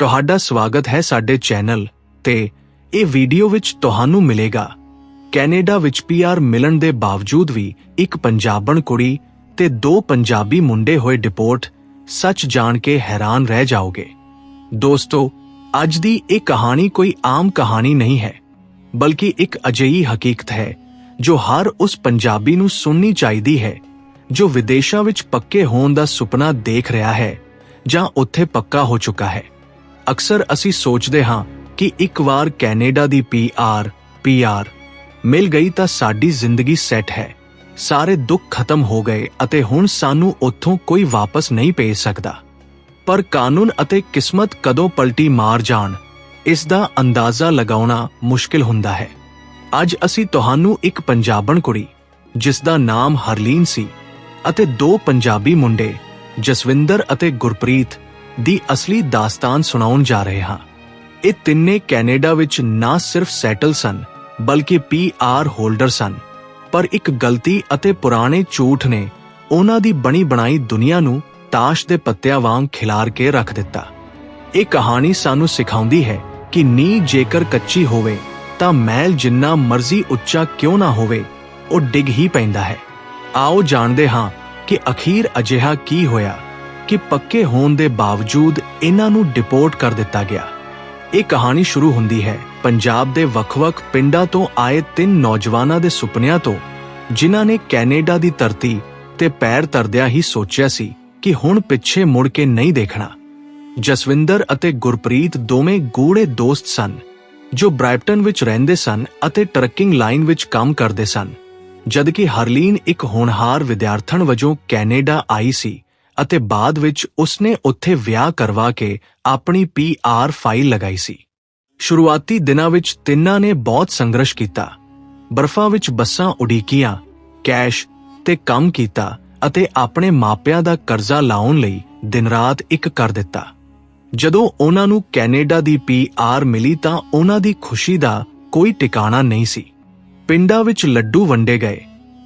ਤੁਹਾਡਾ ਸਵਾਗਤ ਹੈ ਸਾਡੇ ਚੈਨਲ ਤੇ ਇਹ ਵੀਡੀਓ ਵਿੱਚ ਤੁਹਾਨੂੰ ਮਿਲੇਗਾ। ਕੈਨੇਡਾ ਵਿੱਚ ਪੀਆਰ ਮਿਲਣ ਦੇ ਬਾਵਜੂਦ ਵੀ ਇੱਕ ਪੰਜਾਬਣ ਕੁੜੀ ਤੇ ਦੋ ਪੰਜਾਬੀ ਮੁੰਡੇ ਹੋਏ ਡਿਪੋਰਟ ਸੱਚ ਜਾਣ ਕੇ ਹੈਰਾਨ ਰਹਿ ਜਾਓਗੇ। ਦੋਸਤੋ, ਅੱਜ ਦੀ ਇਹ ਕਹਾਣੀ ਕੋਈ ਆਮ ਕਹਾਣੀ ਨਹੀਂ ਹੈ, ਬਲਕਿ ਇੱਕ ਅਜਿਹੀ ਹਕੀਕਤ ਹੈ ਜੋ ਹਰ ਉਸ ਪੰਜਾਬੀ ਨੂੰ ਸੁਣਨੀ ਚਾਹੀਦੀ ਹੈ, ਜੋ ਵਿਦੇਸ਼ਾਂ ਵਿੱਚ ਪੱਕੇ ਹੋਣ ਦਾ ਸੁਪਨਾ ਦੇਖ ਰਿਹਾ ਹੈ ਜਾਂ ਉੱਥੇ ਪੱਕਾ ਹੋ ਚੁੱਕਾ ਹੈ। ਅਕਸਰ ਅਸੀਂ ਸੋਚਦੇ ਹਾਂ ਕਿ ਇੱਕ ਵਾਰ ਕੈਨੇਡਾ ਦੀ ਪੀਆਰ ਪੀਆਰ ਮਿਲ ਗਈ ਤਾਂ ਸਾਡੀ ਜ਼ਿੰਦਗੀ ਸੈੱਟ ਹੈ। ਸਾਰੇ ਦੁੱਖ ਖਤਮ ਹੋ ਗਏ ਅਤੇ ਹੁਣ ਸਾਨੂੰ ਉੱਥੋਂ ਕੋਈ ਵਾਪਸ ਨਹੀਂ ਭੇਜ ਸਕਦਾ। ਪਰ ਕਾਨੂੰਨ ਅਤੇ ਕਿਸਮਤ ਕਦੋਂ ਪਲਟੀ ਮਾਰ ਜਾਣ, ਇਸ ਦਾ ਅੰਦਾਜ਼ਾ ਲਗਾਉਣਾ ਮੁਸ਼ਕਿਲ ਹੁੰਦਾ ਹੈ। ਅੱਜ ਅਸੀਂ ਤੁਹਾਨੂੰ ਇੱਕ ਪੰਜਾਬਣ ਕੁੜੀ, ਜਿਸ ਦਾ ਨਾਮ ਹਰਲੀਨ ਸੀ, ਅਤੇ ਦੋ ਪੰਜਾਬੀ ਮੁੰਡੇ, ਜਸਵਿੰਦਰ ਅਤੇ ਗੁਰਪ੍ਰੀਤ ਦੀ ਅਸਲੀ ਦਾਸਤਾਨ ਸੁਣਾਉਣ ਜਾ ਰਹੇ ਹਾਂ। ਇਹ ਤਿੰਨੇ ਕੈਨੇਡਾ ਵਿੱਚ ਨਾ ਸਿਰਫ ਸੈਟਲ ਸਨ, ਬਲਕਿ ਪੀਆਰ ਹੋਲਡਰ ਸਨ। ਪਰ ਇੱਕ ਗਲਤੀ ਅਤੇ ਪੁਰਾਣੇ ਝੂਠ ਨੇ ਉਹਨਾਂ ਦੀ ਬਣੀ ਬਣਾਈ ਦੁਨੀਆ ਨੂੰ ਤਾਸ਼ ਦੇ ਪੱਤਿਆਂ ਵਾਂਗ ਖਿਲਾਰ ਕੇ ਰੱਖ ਦਿੱਤਾ। ਇਹ ਕਹਾਣੀ ਸਾਨੂੰ ਸਿਖਾਉਂਦੀ ਹੈ ਕਿ ਨੀ ਜੇਕਰ ਕੱਚੀ ਹੋਵੇ, ਤਾਂ ਮਹਿਲ ਜਿੰਨਾ ਮਰਜ਼ੀ ਉੱਚਾ ਕਿਉਂ ਨਾ ਹੋਵੇ, ਉਹ ਡਿੱਗ ਹੀ ਪੈਂਦਾ ਹੈ। ਆਓ ਜਾਣਦੇ ਹਾਂ ਕਿ ਅਖੀਰ ਅਜਿਹਾ ਕੀ ਹੋਇਆ। ਕਿ ਪੱਕੇ ਹੋਣ ਦੇ ਬਾਵਜੂਦ ਇਹਨਾਂ ਨੂੰ ਡਿਪੋਰਟ ਕਰ ਦਿੱਤਾ ਗਿਆ। ਇਹ ਕਹਾਣੀ ਸ਼ੁਰੂ ਹੁੰਦੀ ਹੈ ਪੰਜਾਬ ਦੇ ਵੱਖ-ਵੱਖ ਪਿੰਡਾਂ ਤੋਂ ਆਏ ਤਿੰਨ ਨੌਜਵਾਨਾਂ ਦੇ ਸੁਪਨਿਆਂ ਤੋਂ, ਜਿਨ੍ਹਾਂ ਨੇ ਕੈਨੇਡਾ ਦੀ ਧਰਤੀ ਤੇ ਪੈਰ ਧਰਦਿਆਂ ਹੀ ਸੋਚਿਆ ਸੀ ਕਿ ਹੁਣ ਪਿੱਛੇ ਮੁੜ ਕੇ ਨਹੀਂ ਦੇਖਣਾ। ਜਸਵਿੰਦਰ ਅਤੇ ਗੁਰਪ੍ਰੀਤ ਦੋਵੇਂ ਗੂੜੇ ਦੋਸਤ ਸਨ, ਜੋ ਬ੍ਰਾਈਪਟਨ ਵਿੱਚ ਰਹਿੰਦੇ ਸਨ ਅਤੇ ਟਰੱਕਿੰਗ ਲਾਈਨ ਵਿੱਚ ਕੰਮ ਕਰਦੇ ਸਨ, ਜਦਕਿ ਹਰਲੀਨ ਇੱਕ ਹੋਣਹਾਰ ਵਿਦਿਆਰਥਣ ਵਜੋਂ ਕੈਨੇਡਾ ਆਈ ਸੀ। ਅਤੇ ਬਾਅਦ ਵਿੱਚ ਉਸਨੇ ਉੱਥੇ ਵਿਆਹ ਕਰਵਾ ਕੇ ਆਪਣੀ ਪੀਆਰ ਫਾਈਲ ਲਗਾਈ ਸੀ। ਸ਼ੁਰੂਆਤੀ ਦਿਨਾਂ ਵਿੱਚ ਤਿੰਨਾਂ ਨੇ ਬਹੁਤ ਸੰਘਰਸ਼ ਕੀਤਾ। ਬਰਫਾਂ ਵਿੱਚ ਬੱਸਾਂ ਉਡੀਕੀਆਂ, ਕੈਸ਼ ਤੇ ਕੰਮ ਕੀਤਾ ਅਤੇ ਆਪਣੇ ਮਾਪਿਆਂ ਦਾ ਕਰਜ਼ਾ ਲਾਉਣ ਲਈ ਦਿਨ-ਰਾਤ ਇੱਕ ਕਰ ਦਿੱਤਾ। ਜਦੋਂ ਉਹਨਾਂ ਨੂੰ ਕੈਨੇਡਾ ਦੀ ਪੀਆਰ ਮਿਲੀ ਤਾਂ ਉਹਨਾਂ ਦੀ ਖੁਸ਼ੀ ਦਾ ਕੋਈ ਟਿਕਾਣਾ ਨਹੀਂ ਸੀ। ਪਿੰਡਾਂ ਵਿੱਚ ਲੱਡੂ ਵੰਡੇ ਗਏ,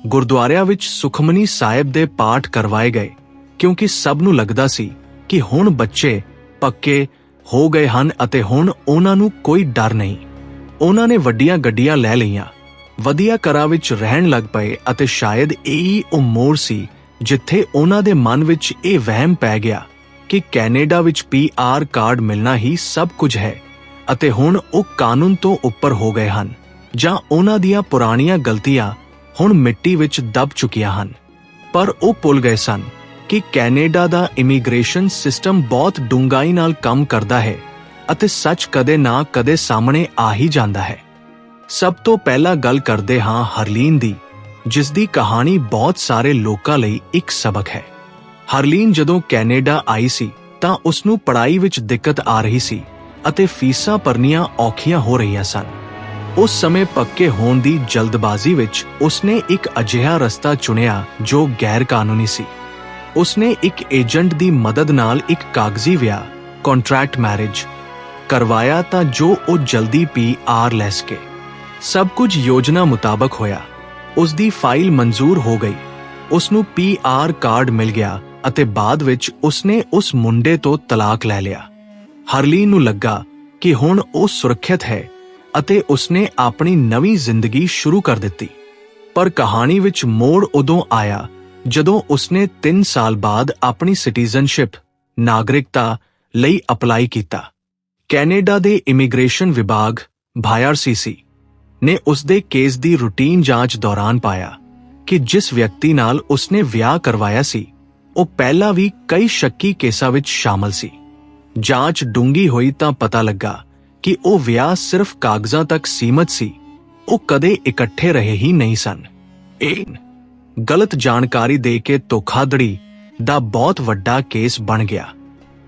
ਗੁਰਦੁਆਰਿਆਂ ਵਿੱਚ ਸੁਖਮਨੀ ਸਾਹਿਬ ਦੇ ਪਾਠ ਕਰਵਾਏ ਗਏ। ਕਿਉਂਕਿ ਸਭ ਨੂੰ ਲੱਗਦਾ ਸੀ ਕਿ ਹੁਣ ਬੱਚੇ ਪੱਕੇ ਹੋ ਗਏ ਹਨ ਅਤੇ ਹੁਣ ਉਹਨਾਂ ਨੂੰ ਕੋਈ ਡਰ ਨਹੀਂ। ਉਹਨਾਂ ਨੇ ਵੱਡੀਆਂ ਗੱਡੀਆਂ ਲੈ ਲਈਆਂ। ਵਧੀਆ ਘਰਾਂ ਵਿੱਚ ਰਹਿਣ ਲੱਗ ਪਏ ਅਤੇ ਸ਼ਾਇਦ ਇਹ ਹੀ ਉਹ ਮੋੜ ਸੀ ਜਿੱਥੇ ਉਹਨਾਂ ਦੇ ਮਨ ਵਿੱਚ ਇਹ ਵਹਿਮ ਪੈ ਗਿਆ ਕਿ ਕੈਨੇਡਾ ਵਿੱਚ ਪੀਆਰ ਕਾਰਡ ਮਿਲਣਾ ਹੀ ਸਭ ਕੁਝ ਹੈ ਅਤੇ ਹੁਣ ਉਹ ਕਾਨੂੰਨ ਤੋਂ ਉੱਪਰ ਹੋ ਗਏ ਹਨ ਜਾਂ ਉਹਨਾਂ ਦੀਆਂ ਪੁਰਾਣੀਆਂ ਗਲਤੀਆਂ ਹੁਣ ਮਿੱਟੀ ਵਿੱਚ ਦਬ ਚੁੱਕੀਆਂ ਹਨ। ਪਰ ਉਹ ਭੁੱਲ ਗਏ ਸਨ ਕਿ ਕੈਨੇਡਾ ਦਾ ਇਮੀਗ੍ਰੇਸ਼ਨ ਸਿਸਟਮ ਬਹੁਤ ਡੂੰਘਾਈ ਨਾਲ ਕੰਮ ਕਰਦਾ ਹੈ ਅਤੇ ਸੱਚ ਕਦੇ ਨਾ ਕਦੇ ਸਾਹਮਣੇ ਆ ਹੀ ਜਾਂਦਾ ਹੈ। ਸਭ ਤੋਂ ਪਹਿਲਾਂ ਗੱਲ ਕਰਦੇ ਹਾਂ ਹਰਲੀਨ ਦੀ, ਜਿਸ ਦੀ ਕਹਾਣੀ ਬਹੁਤ ਸਾਰੇ ਲੋਕਾਂ ਲਈ ਇੱਕ ਸਬਕ ਹੈ। ਹਰਲੀਨ ਜਦੋਂ ਕੈਨੇਡਾ ਆਈ ਸੀ, ਤਾਂ ਉਸ ਨੂੰ ਪੜ੍ਹਾਈ ਵਿੱਚ ਦਿੱਕਤ ਆ ਰਹੀ ਸੀ ਅਤੇ ਫੀਸਾਂ ਭਰਨੀਆਂ ਔਖੀਆਂ ਹੋ ਰਹੀਆਂ ਸਨ। ਉਸ ਸਮੇਂ ਪੱਕੇ ਹੋਣ ਦੀ ਜਲਦਬਾਜ਼ੀ ਵਿੱਚ ਉਸਨੇ ਇੱਕ ਅਜਿਹਾ ਰਸਤਾ ਚੁਣਿਆ ਜੋ ਗੈਰ ਕਾਨੂੰਨੀ ਸੀ। ਉਸਨੇ ਇੱਕ ਏਜੰਟ ਦੀ ਮਦਦ ਨਾਲ ਇੱਕ ਕਾਗਜ਼ੀ ਵਿਆਹ ਕੰਟਰੈਕਟ ਮੈਰਿਜ ਕਰਵਾਇਆ ਤਾਂ ਜੋ ਉਹ ਜਲਦੀ ਪੀ ਆਰ ਲੈ ਸਕੇ। ਸਭ ਕੁਝ ਯੋਜਨਾ ਮੁਤਾਬਕ ਹੋਇਆ। ਉਸ ਦੀ ਫਾਈਲ ਮਨਜ਼ੂਰ ਹੋ ਗਈ। ਉਸ ਨੂੰ ਪੀਆਰ ਕਾਰਡ ਮਿਲ ਗਿਆ ਅਤੇ ਬਾਅਦ ਵਿੱਚ ਉਸਨੇ ਉਸ ਮੁੰਡੇ ਤੋਂ ਤਲਾਕ ਲੈ ਲਿਆ। ਹਰਲੀਨ ਨੂੰ ਲੱਗਾ ਕਿ ਹੁਣ ਉਹ ਸੁਰੱਖਿਅਤ ਹੈ ਅਤੇ ਉਸਨੇ ਆਪਣੀ ਨਵੀਂ ਜ਼ਿੰਦਗੀ ਸ਼ੁਰੂ ਕਰ ਦਿੱਤੀ। ਪਰ ਕਹਾਣੀ ਵਿੱਚ ਮੋੜ ਉਦੋਂ ਆਇਆ ਜਦੋਂ ਉਸਨੇ 3 ਸਾਲ ਬਾਅਦ ਆਪਣੀ ਸਿਟੀਜ਼ਨਸ਼ਿਪ, ਨਾਗਰਿਕਤਾ ਲਈ ਅਪਲਾਈ ਕੀਤਾ, ਕੈਨੇਡਾ ਦੇ ਇਮੀਗ੍ਰੇਸ਼ਨ ਵਿਭਾਗ ਭਾਈਆਰਸੀਸੀ ਨੇ ਉਸਦੇ ਕੇਸ ਦੀ ਰੂਟੀਨ ਜਾਂਚ ਦੌਰਾਨ ਪਾਇਆ ਕਿ ਜਿਸ ਵਿਅਕਤੀ ਨਾਲ ਉਸਨੇ ਵਿਆਹ ਕਰਵਾਇਆ ਸੀ, ਉਹ ਪਹਿਲਾਂ ਵੀ ਕਈ ਸ਼ੱਕੀ ਕੇਸਾਂ ਵਿੱਚ ਸ਼ਾਮਲ ਸੀ। ਜਾਂਚ ਡੂੰਗੀ ਹੋਈ ਤਾਂ ਪਤਾ ਲੱਗਾ ਕਿ ਉਹ ਵਿਆਹ ਸਿਰਫ ਕਾਗਜ਼ਾਂ ਤੱਕ ਸੀਮਤ ਸੀ, ਉਹ ਕਦੇ ਇਕੱਠੇ ਰਹੇ ਹੀ ਨਹੀਂ ਸਨ। ਇਹ ਗਲਤ ਜਾਣਕਾਰੀ ਦੇ ਕੇ ਧੋਖਾਧੜੀ ਦਾ ਬਹੁਤ ਵੱਡਾ ਕੇਸ ਬਣ ਗਿਆ।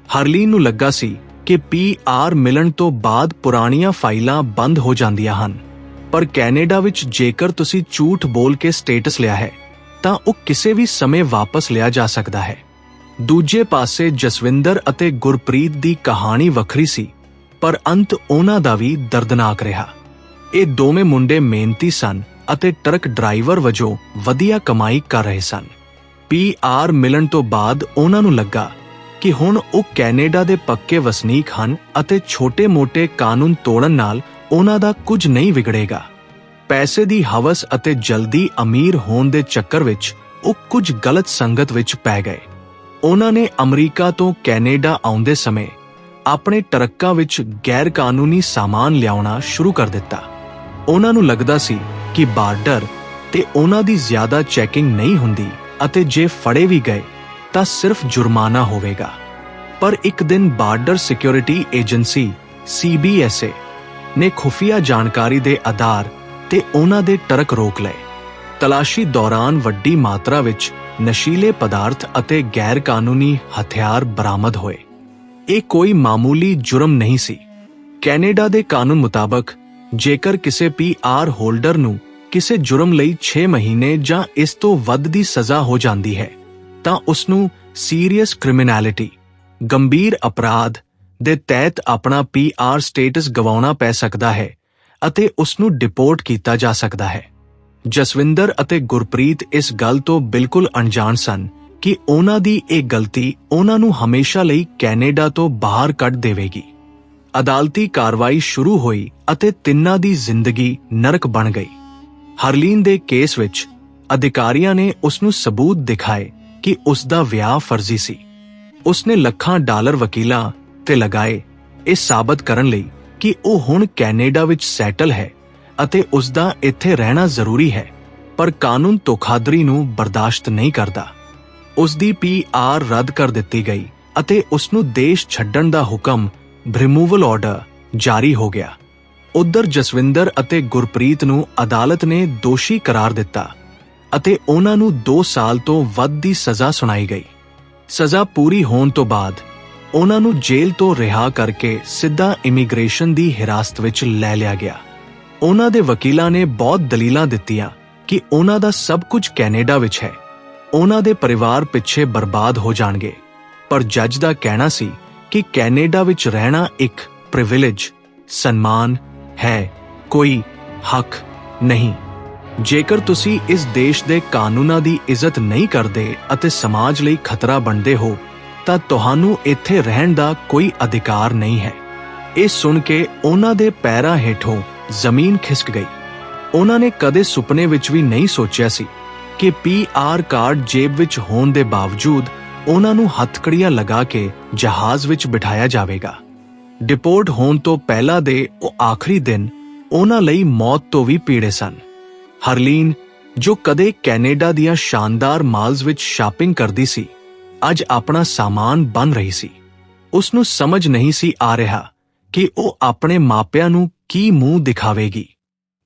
ਹਰਲੀਨ ਨੂੰ ਲੱਗਾ ਸੀ ਕਿ ਪੀਆਰ ਮਿਲਣ ਤੋਂ ਬਾਅਦ ਪੁਰਾਣੀਆਂ ਫਾਈਲਾਂ ਬੰਦ ਹੋ ਜਾਂਦੀਆਂ ਹਨ, ਪਰ ਕੈਨੇਡਾ ਵਿੱਚ ਜੇਕਰ ਤੁਸੀਂ ਝੂਠ ਬੋਲ ਕੇ ਸਟੇਟਸ ਲਿਆ ਹੈ, ਤਾਂ ਉਹ ਕਿਸੇ ਵੀ ਸਮੇਂ ਵਾਪਸ ਲਿਆ ਜਾ ਸਕਦਾ ਹੈ। ਦੂਜੇ ਪਾਸੇ ਜਸਵਿੰਦਰ ਅਤੇ ਗੁਰਪ੍ਰੀਤ ਦੀ ਕਹਾਣੀ ਵੱਖਰੀ ਸੀ, ਪਰ ਅੰਤ ਉਹਨਾਂ ਦਾ ਵੀ ਦਰਦਨਾਕ ਰਿਹਾ। ਇਹ ਦੋਵੇਂ ਮੁੰਡੇ ਮਿਹਨਤੀ ਸਨ ਅਤੇ ਟਰੱਕ ਡਰਾਈਵਰ ਵਜੋਂ ਵਧੀਆ ਕਮਾਈ ਕਰ ਰਹੇ ਸਨ। ਪੀਆਰ ਮਿਲਣ ਤੋਂ ਬਾਅਦ ਉਹਨਾਂ ਨੂੰ ਲੱਗਾ ਕਿ ਹੁਣ ਉਹ ਕੈਨੇਡਾ ਦੇ ਪੱਕੇ ਵਸਨੀਕ ਹਨ ਅਤੇ ਛੋਟੇ-ਮੋਟੇ ਕਾਨੂੰਨ ਤੋੜਨ ਨਾਲ ਉਹਨਾਂ ਦਾ ਕੁਝ ਨਹੀਂ ਵਿਗੜੇਗਾ। ਪੈਸੇ ਦੀ ਹਵਸ ਅਤੇ ਜਲਦੀ ਅਮੀਰ ਹੋਣ ਦੇ ਚੱਕਰ ਵਿੱਚ ਉਹ ਕੁਝ ਗਲਤ ਸੰਗਤ ਵਿੱਚ ਪੈ ਗਏ। ਉਹਨਾਂ ਨੇ ਅਮਰੀਕਾ ਤੋਂ ਕੈਨੇਡਾ ਆਉਂਦੇ ਸਮੇਂ ਆਪਣੇ ਟਰੱਕਾਂ ਵਿੱਚ ਗੈਰ ਕਾਨੂੰਨੀ ਸਾਮਾਨ ਲਿਆਉਣਾ ਸ਼ੁਰੂ ਕਰ ਦਿੱਤਾ। ਉਹਨਾਂ ਨੂੰ ਲੱਗਦਾ ਸੀ ਕਿ ਬਾਰਡਰ ਤੇ ਉਹਨਾਂ ਦੀ ਜ਼ਿਆਦਾ ਚੈਕਿੰਗ ਨਹੀਂ ਹੁੰਦੀ ਅਤੇ ਜੇ ਫੜੇ ਵੀ ਗਏ, ਤਾਂ ਸਿਰਫ ਜੁਰਮਾਨਾ ਹੋਵੇਗਾ। ਪਰ ਇੱਕ ਦਿਨ ਬਾਰਡਰ ਸਿਕਿਉਰਿਟੀ ਏਜੰਸੀ CBSA ਨੇ ਖੁਫੀਆ ਜਾਣਕਾਰੀ ਦੇ ਆਧਾਰ ਤੇ ਉਹਨਾਂ ਦੇ ਟਰਕ ਰੋਕ ਲਏ। ਤਲਾਸ਼ੀ ਦੌਰਾਨ ਵੱਡੀ ਮਾਤਰਾ ਵਿੱਚ ਨਸ਼ੀਲੇ ਪਦਾਰਥ ਅਤੇ ਗੈਰ ਕਾਨੂੰਨੀ ਹਥਿਆਰ ਬਰਾਮਦ ਹੋਏ। ਇਹ ਕੋਈ ਮਾਮੂਲੀ ਜੁਰਮ ਨਹੀਂ ਸੀ। ਕੈਨੇਡਾ ਦੇ ਕਾਨੂੰਨ ਮੁਤਾਬਕ ਜੇਕਰ ਕਿਸੇ ਪੀਆਰ ਹੋਲਡਰ ਨੂੰ ਕਿਸੇ ਜੁਰਮ ਲਈ 6 ਮਹੀਨੇ ਜਾਂ ਇਸ ਤੋਂ ਵੱਧ ਦੀ ਸਜ਼ਾ ਹੋ ਜਾਂਦੀ ਹੈ, ਤਾਂ ਉਸ ਨੂੰ ਸੀਰੀਅਸ ਕ੍ਰਿਮੀਨੈਲਿਟੀ ਗੰਭੀਰ ਅਪਰਾਧ ਦੇ ਤਹਿਤ ਆਪਣਾ ਪੀਆਰ ਸਟੇਟਸ ਗਵਾਉਣਾ ਪੈ ਸਕਦਾ ਹੈ ਅਤੇ ਉਸ ਨੂੰ ਡਿਪੋਰਟ ਕੀਤਾ ਜਾ ਸਕਦਾ ਹੈ। ਜਸਵਿੰਦਰ ਅਤੇ ਗੁਰਪ੍ਰੀਤ ਇਸ ਗੱਲ ਤੋਂ ਬਿਲਕੁਲ ਅਣਜਾਣ ਸਨ ਕਿ ਉਹਨਾਂ ਦੀ ਇਹ ਗਲਤੀ ਉਹਨਾਂ ਨੂੰ ਹਮੇਸ਼ਾ ਲਈ ਕੈਨੇਡਾ ਤੋਂ ਬਾਹਰ ਕੱਢ ਦੇਵੇਗੀ। ਅਦਾਲਤੀ ਕਾਰਵਾਈ ਸ਼ੁਰੂ ਹੋਈ ਅਤੇ ਤਿੰਨਾਂ ਦੀ ਜ਼ਿੰਦਗੀ ਨਰਕ ਬਣ ਗਈ। ਹਰਲੀਨ ਦੇ ਕੇਸ ਵਿੱਚ ਅਧਿਕਾਰੀਆਂ ਨੇ ਉਸ ਨੂੰ ਸਬੂਤ ਦਿਖਾਏ ਕਿ ਉਸ ਦਾ ਵਿਆਹ ਫਰਜ਼ੀ ਸੀ। ਉਸ ਨੇ ਲੱਖਾਂ ਡਾਲਰ ਵਕੀਲਾਂ ਤੇ ਲਗਾਏ, ਇਹ ਸਾਬਤ ਕਰਨ ਲਈ ਕਿ ਉਹ ਹੁਣ ਕੈਨੇਡਾ ਵਿੱਚ ਸੈਟਲ ਹੈ ਅਤੇ ਉਸ ਦਾ ਇੱਥੇ ਰਹਿਣਾ ਜ਼ਰੂਰੀ ਹੈ, ਪਰ ਕਾਨੂੰਨ ਧੋਖਾਦਰੀ ਨੂੰ ਬਰਦਾਸ਼ਤ ਨਹੀਂ ਕਰਦਾ। ਉਸ ਦੀ ਪੀਆਰ ਰੱਦ ਕਰ ਦਿੱਤੀ ਗਈ ਅਤੇ ਉਸ ਨੂੰ ਦੇਸ਼ ਛੱਡਣ ਦਾ ਹੁਕਮ ਰਿਮੂਵਲ ਆਰਡਰ ਜਾਰੀ ਹੋ ਗਿਆ। ਉਧਰ ਜਸਵਿੰਦਰ ਅਤੇ ਗੁਰਪ੍ਰੀਤ ਨੂੰ ਅਦਾਲਤ ਨੇ ਦੋਸ਼ੀ ਕਰਾਰ ਦਿੱਤਾ ਅਤੇ ਉਹਨਾਂ ਨੂੰ 2 ਸਾਲ ਤੋਂ ਵੱਧ ਦੀ ਸਜ਼ਾ ਸੁਣਾਈ ਗਈ। ਸਜ਼ਾ ਪੂਰੀ ਹੋਣ ਤੋਂ ਬਾਅਦ ਉਹਨਾਂ ਨੂੰ ਜੇਲ੍ਹ ਤੋਂ ਰਿਹਾ ਕਰਕੇ ਸਿੱਧਾ ਇਮੀਗ੍ਰੇਸ਼ਨ ਦੀ ਹਿਰਾਸਤ ਵਿੱਚ ਲੈ ਲਿਆ ਗਿਆ। ਉਹਨਾਂ ਦੇ ਵਕੀਲਾਂ ਨੇ ਬਹੁਤ ਦਲੀਲਾਂ ਦਿੱਤੀਆਂ ਕਿ ਉਹਨਾਂ ਦਾ ਸਭ ਕੁਝ ਕੈਨੇਡਾ ਵਿੱਚ ਹੈ। ਉਹਨਾਂ ਦੇ ਪਰਿਵਾਰ ਪਿੱਛੇ ਬਰਬਾਦ ਹੋ ਜਾਣਗੇ। ਪਰ ਜੱਜ ਦਾ ਕਹਿਣਾ ਸੀ ਕਿ ਕੈਨੇਡਾ ਵਿੱਚ ਰਹਿਣਾ ਇੱਕ ਪ੍ਰਿਵਿਲੇਜ ਸਨਮਾਨ ਹੈ, ਕੋਈ ਹੱਕ ਨਹੀਂ। ਜੇਕਰ ਤੁਸੀਂ ਇਸ ਦੇਸ਼ ਦੇ ਕਾਨੂੰਨਾਂ ਦੀ ਇੱਜ਼ਤ ਨਹੀਂ ਕਰਦੇ ਅਤੇ ਸਮਾਜ ਲਈ ਖਤਰਾ ਬਣਦੇ ਹੋ, ਤਾਂ ਤੁਹਾਨੂੰ ਇੱਥੇ ਰਹਿਣ ਦਾ ਕੋਈ ਅਧਿਕਾਰ ਨਹੀਂ ਹੈ। ਇਹ ਸੁਣ ਕੇ ਉਹਨਾਂ ਦੇ ਪੈਰਾਂ ਹੇਠੋਂ ਜ਼ਮੀਨ ਖਿਸਕ ਗਈ। ਉਹਨਾਂ ਨੇ ਕਦੇ ਸੁਪਨੇ ਵਿੱਚ ਵੀ ਨਹੀਂ ਸੋਚਿਆ ਸੀ ਕਿ ਪੀਆਰ ਕਾਰਡ ਜੇਬ ਵਿੱਚ ਹੋਣ ਦੇ ਬਾਵਜੂਦ ਉਹਨਾਂ ਨੂੰ ਹੱਥਕੜੀਆਂ ਲਗਾ ਕੇ ਜਹਾਜ਼ ਵਿੱਚ ਬਿਠਾਇਆ ਜਾਵੇਗਾ। ਡਿਪੋਰਟ ਹੋਣ ਤੋਂ ਪਹਿਲਾਂ ਦੇ ਉਹ ਆਖਰੀ ਦਿਨ ਉਹਨਾਂ ਲਈ ਮੌਤ ਤੋਂ ਵੀ ਪੀੜੇ ਸਨ। ਹਰਲੀਨ, ਜੋ ਕਦੇ ਕੈਨੇਡਾ ਦੀਆਂ ਸ਼ਾਨਦਾਰ ਮਾਲਸ ਵਿੱਚ ਸ਼ਾਪਿੰਗ ਕਰਦੀ ਸੀ, ਅੱਜ ਆਪਣਾ ਸਾਮਾਨ ਬਣ ਰਹੀ ਸੀ। ਉਸ ਨੂੰ ਸਮਝ ਨਹੀਂ ਸੀ ਆ ਰਿਹਾ ਕਿ ਉਹ ਆਪਣੇ ਮਾਪਿਆਂ ਨੂੰ ਕੀ ਮੂੰਹ ਦਿਖਾਵੇਗੀ।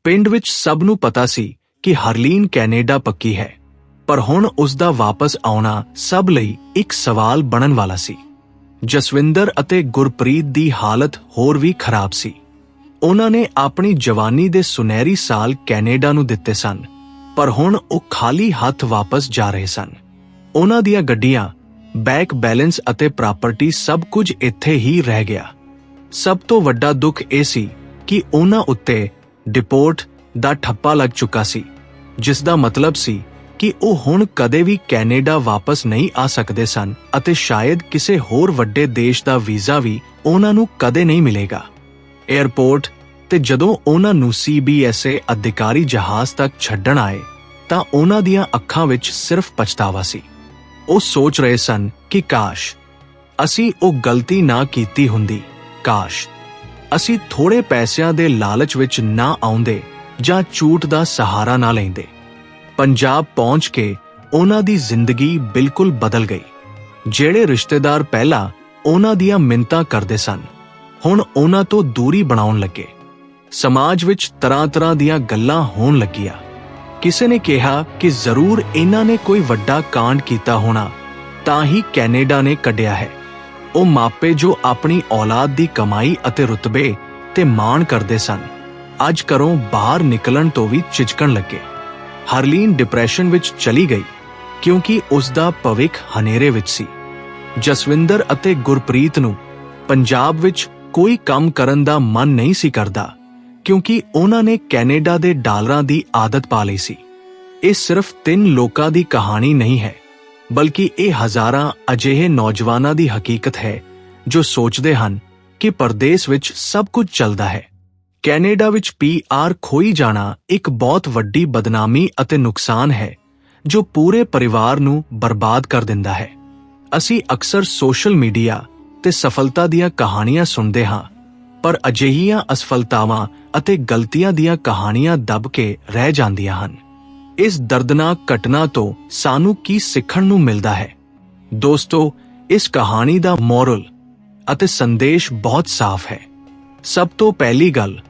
ਪਿੰਡ ਵਿੱਚ ਸਭ ਨੂੰ ਪਤਾ ਸੀ ਕਿ ਹਰਲੀਨ ਕੈਨੇਡਾ ਪੱਕੀ ਹੈ। ਪਰ ਹੁਣ ਉਸ ਦਾ ਵਾਪਸ ਆਉਣਾ ਸਭ ਲਈ ਇੱਕ ਸਵਾਲ ਬਣਨ ਵਾਲਾ ਸੀ। ਜਸਵਿੰਦਰ ਅਤੇ ਗੁਰਪ੍ਰੀਤ ਦੀ ਹਾਲਤ ਹੋਰ ਵੀ ਖਰਾਬ ਸੀ। ਉਹਨਾਂ ਨੇ ਆਪਣੀ ਜਵਾਨੀ ਦੇ ਸੁਨਹਿਰੀ ਸਾਲ ਕੈਨੇਡਾ ਨੂੰ ਦਿੱਤੇ ਸਨ, ਪਰ ਹੁਣ ਉਹ ਖਾਲੀ ਹੱਥ ਵਾਪਸ ਜਾ ਰਹੇ ਸਨ। ਉਹਨਾਂ ਦੀਆਂ ਗੱਡੀਆਂ, ਬੈਕ ਬੈਲੈਂਸ ਅਤੇ ਪ੍ਰਾਪਰਟੀ ਸਭ ਕੁਝ ਇੱਥੇ ਹੀ ਰਹਿ ਗਿਆ। ਸਭ ਤੋਂ ਵੱਡਾ ਦੁੱਖ ਇਹ ਸੀ ਕਿ ਉਹਨਾਂ ਉੱਤੇ ਡਿਪੋਰਟ ਦਾ ਠੱਪਾ ਲੱਗ ਚੁੱਕਾ ਸੀ, ਜਿਸ ਦਾ ਮਤਲਬ ਸੀ ਕਿ ਉਹ ਹੁਣ ਕਦੇ ਵੀ ਕੈਨੇਡਾ ਵਾਪਸ ਨਹੀਂ ਆ ਸਕਦੇ ਸਨ ਅਤੇ ਸ਼ਾਇਦ ਕਿਸੇ ਹੋਰ ਵੱਡੇ ਦੇਸ਼ ਦਾ ਵੀਜ਼ਾ ਵੀ ਉਹਨਾਂ ਨੂੰ ਕਦੇ ਨਹੀਂ ਮਿਲੇਗਾ। 에ਅਰਪੋਰਟ ਤੇ ਜਦੋਂ ਉਹਨਾਂ ਨੂੰ CBSA ਅਧਿਕਾਰੀ ਜਹਾਜ਼ ਤੱਕ ਛੱਡਣ ਆਏ, ਤਾਂ ਉਹਨਾਂ ਦੀਆਂ ਅੱਖਾਂ ਵਿੱਚ ਸਿਰਫ ਪਛਤਾਵਾ ਸੀ। ਉਹ ਸੋਚ ਰਹੇ ਸਨ ਕਿ ਕਾਸ਼, ਅਸੀਂ ਉਹ ਗਲਤੀ ਨਾ ਕੀਤੀ ਹੁੰਦੀ, ਕਾਸ਼, ਅਸੀਂ ਥੋੜੇ ਪੈਸਿਆਂ ਦੇ ਲਾਲਚ ਵਿੱਚ ਨਾ ਆਉਂਦੇ ਜਾਂ ਝੂਠ ਦਾ ਸਹਾਰਾ ਨਾ ਲੈਂਦੇ। ਪੰਜਾਬ ਪਹੁੰਚ ਕੇ ਉਹਨਾਂ ਦੀ ਜ਼ਿੰਦਗੀ ਬਿਲਕੁਲ ਬਦਲ ਗਈ। ਜਿਹੜੇ ਰਿਸ਼ਤੇਦਾਰ ਪਹਿਲਾਂ ਉਹਨਾਂ ਦੀਆਂ ਮਿੰਤਾਂ ਕਰਦੇ ਸਨ, ਹੁਣ ਉਹਨਾਂ ਤੋਂ ਦੂਰੀ ਬਣਾਉਣ ਲੱਗੇ। ਸਮਾਜ ਵਿੱਚ ਤਰ੍ਹਾਂ-ਤਰ੍ਹਾਂ ਦੀਆਂ ਗੱਲਾਂ ਹੋਣ ਲੱਗੀਆਂ। ਕਿਸੇ ਨੇ ਕਿਹਾ ਕਿ ਜ਼ਰੂਰ ਇਹਨਾਂ ਨੇ ਕੋਈ ਵੱਡਾ ਕਾਂਡ ਕੀਤਾ ਹੋਣਾ, ਤਾਂ ਹੀ ਕੈਨੇਡਾ ਨੇ ਕੱਢਿਆ ਹੈ। ਉਹ ਮਾਪੇ ਜੋ ਆਪਣੀ ਔਲਾਦ ਦੀ ਕਮਾਈ ਅਤੇ ਰੁਤਬੇ ਤੇ ਮਾਣ ਕਰਦੇ ਸਨ, ਅੱਜ ਘਰੋਂ ਬਾਹਰ ਨਿਕਲਣ ਤੋਂ ਵੀ ਝਿਜਕਣ ਲੱਗੇ। ਹਰਲੀਨ ਡਿਪਰੈਸ਼ਨ ਵਿੱਚ ਚਲੀ ਗਈ, ਕਿਉਂਕਿ ਉਸ ਦਾ ਭਵਿੱਖ ਹਨੇਰੇ ਵਿੱਚ ਸੀ। ਜਸਵਿੰਦਰ ਅਤੇ ਗੁਰਪ੍ਰੀਤ ਨੂੰ ਪੰਜਾਬ ਵਿੱਚ ਕੋਈ ਕੰਮ ਕਰਨ ਦਾ ਮਨ ਨਹੀਂ ਸੀ ਕਰਦਾ, ਕਿਉਂਕਿ ਉਹਨਾਂ ਨੇ ਕੈਨੇਡਾ ਦੇ ਡਾਲਰਾਂ ਦੀ ਆਦਤ ਪਾ ਲਈ ਸੀ। ਇਹ ਸਿਰਫ ਤਿੰਨ ਲੋਕਾਂ ਦੀ ਕਹਾਣੀ ਨਹੀਂ ਹੈ, ਬਲਕਿ ਇਹ ਹਜ਼ਾਰਾਂ ਅਜਿਹੇ ਨੌਜਵਾਨਾਂ ਦੀ ਹਕੀਕਤ ਹੈ ਜੋ ਸੋਚਦੇ ਹਨ ਕਿ ਪਰਦੇਸ ਵਿੱਚ ਸਭ ਕੁਝ ਚੱਲਦਾ ਹੈ। ਕੈਨੇਡਾ ਵਿੱਚ ਪੀਆਰ ਖੋਈ ਜਾਣਾ ਇੱਕ ਬਹੁਤ ਵੱਡੀ ਬਦਨਾਮੀ ਅਤੇ ਨੁਕਸਾਨ ਹੈ, ਜੋ ਪੂਰੇ ਪਰਿਵਾਰ ਨੂੰ ਬਰਬਾਦ ਕਰ ਦਿੰਦਾ ਹੈ। ਅਸੀਂ ਅਕਸਰ ਸੋਸ਼ਲ ਮੀਡੀਆ ਤੇ ਸਫਲਤਾ ਦੀਆਂ ਕਹਾਣੀਆਂ ਸੁਣਦੇ ਹਾਂ, ਪਰ ਅਜਿਹੀਆਂ ਅਸਫਲਤਾਵਾਂ ਅਤੇ ਗਲਤੀਆਂ ਦੀਆਂ ਕਹਾਣੀਆਂ ਦਬ ਕੇ ਰਹਿ ਜਾਂਦੀਆਂ ਹਨ। ਇਸ ਦਰਦਨਾਕ ਘਟਨਾ ਤੋਂ ਸਾਨੂੰ ਕੀ ਸਿੱਖਣ ਨੂੰ ਮਿਲਦਾ ਹੈ? ਦੋਸਤੋ, ਇਸ ਕਹਾਣੀ ਦਾ ਮੋਰਲ ਅਤੇ ਸੰਦੇਸ਼ ਬਹੁਤ ਸਾਫ਼ ਹੈ। ਸਭ ਤੋਂ ਪਹਿਲੀ ਗੱਲ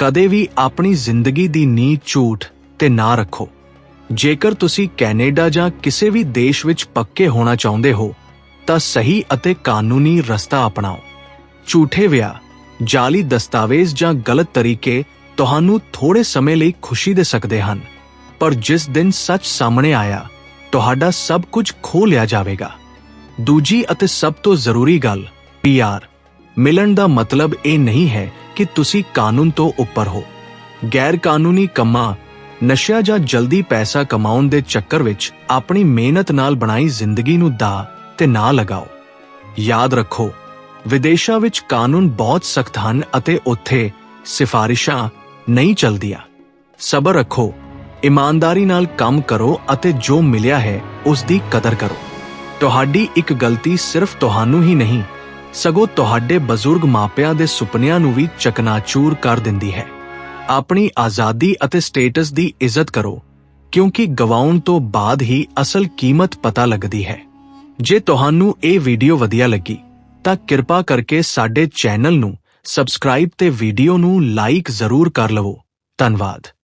ਕਦੇ ਵੀ ਆਪਣੀ ਜ਼ਿੰਦਗੀ ਦੀ ਨੀਂਹ ਝੂਠ ਤੇ ਨਾ ਰੱਖੋ। ਜੇਕਰ ਤੁਸੀਂ ਕੈਨੇਡਾ ਜਾਂ ਕਿਸੇ ਵੀ ਦੇਸ਼ ਵਿੱਚ ਪੱਕੇ ਹੋਣਾ ਚਾਹੁੰਦੇ ਹੋ, ਤਾਂ ਸਹੀ ਅਤੇ ਕਾਨੂੰਨੀ ਰਸਤਾ ਅਪਣਾਓ। ਝੂਠੇ ਵਿਆਹ, ਜਾਲੀ ਦਸਤਾਵੇਜ਼ ਜਾਂ ਗਲਤ ਤਰੀਕੇ ਤੁਹਾਨੂੰ ਥੋੜੇ ਸਮੇਂ ਲਈ ਖੁਸ਼ੀ ਦੇ ਸਕਦੇ ਹਨ, ਪਰ ਜਿਸ ਦਿਨ ਸੱਚ ਸਾਹਮਣੇ ਆਇਆ, ਤੁਹਾਡਾ ਸਭ ਕੁਝ ਖੋ ਲਿਆ ਜਾਵੇਗਾ। ਦੂਜੀ ਅਤੇ ਸਭ ਤੋਂ ਜ਼ਰੂਰੀ ਗੱਲ ਪੀਆਰ ਮਿਲਣ ਦਾ ਮਤਲਬ ਇਹ ਨਹੀਂ ਹੈ ਕਿ ਤੁਸੀਂ ਕਾਨੂੰਨ ਤੋਂ ਉੱਪਰ ਹੋ। ਗੈਰ ਕਾਨੂੰਨੀ ਕੰਮਾਂ, ਨਸ਼ਿਆਂ ਜਾਂ ਜਲਦੀ ਪੈਸਾ ਕਮਾਉਣ ਦੇ ਚੱਕਰ ਵਿੱਚ ਆਪਣੀ ਮਿਹਨਤ ਨਾਲ ਬਣਾਈ ਜ਼ਿੰਦਗੀ ਨੂੰ ਦਾ ਤੇ ਨਾ ਲਗਾਓ। ਯਾਦ ਰੱਖੋ, ਵਿਦੇਸ਼ਾਂ ਵਿੱਚ ਕਾਨੂੰਨ ਬਹੁਤ ਸਖਤ ਹਨ ਅਤੇ ਉੱਥੇ ਸਿਫਾਰਿਸ਼ਾਂ ਨਹੀਂ ਚਲਦੀਆਂ। ਸਬਰ ਰੱਖੋ, ਇਮਾਨਦਾਰੀ ਨਾਲ ਕੰਮ ਕਰੋ ਅਤੇ ਜੋ ਮਿਲਿਆ ਹੈ ਉਸ ਦੀ ਕਦਰ ਕਰੋ। ਤੁਹਾਡੀ ਇੱਕ ਗਲਤੀ ਸਿਰਫ ਤੁਹਾਨੂੰ ਹੀ ਨਹੀਂ ਸਗੋਂ ਤੁਹਾਡੇ ਬਜ਼ੁਰਗ ਮਾਪਿਆਂ ਦੇ ਸੁਪਨਿਆਂ ਨੂੰ ਵੀ ਚਕਨਾਚੂਰ ਕਰ ਦਿੰਦੀ ਹੈ। ਆਪਣੀ ਆਜ਼ਾਦੀ ਅਤੇ ਸਟੇਟਸ ਦੀ ਇੱਜ਼ਤ ਕਰੋ, ਕਿਉਂਕਿ ਗਵਾਉਣ ਤੋਂ ਬਾਅਦ ਹੀ ਅਸਲ ਕੀਮਤ ਪਤਾ ਲੱਗਦੀ ਹੈ। ਜੇ ਤੁਹਾਨੂੰ ਇਹ ਵੀਡੀਓ ਵਧੀਆ ਲੱਗੀ, ਤਾਂ ਕਿਰਪਾ ਕਰਕੇ ਸਾਡੇ ਚੈਨਲ ਨੂੰ ਸਬਸਕ੍ਰਾਈਬ ਤੇ ਵੀਡੀਓ ਨੂੰ ਲਾਈਕ ਜ਼ਰੂਰ ਕਰ ਲਵੋ। ਧੰਨਵਾਦ।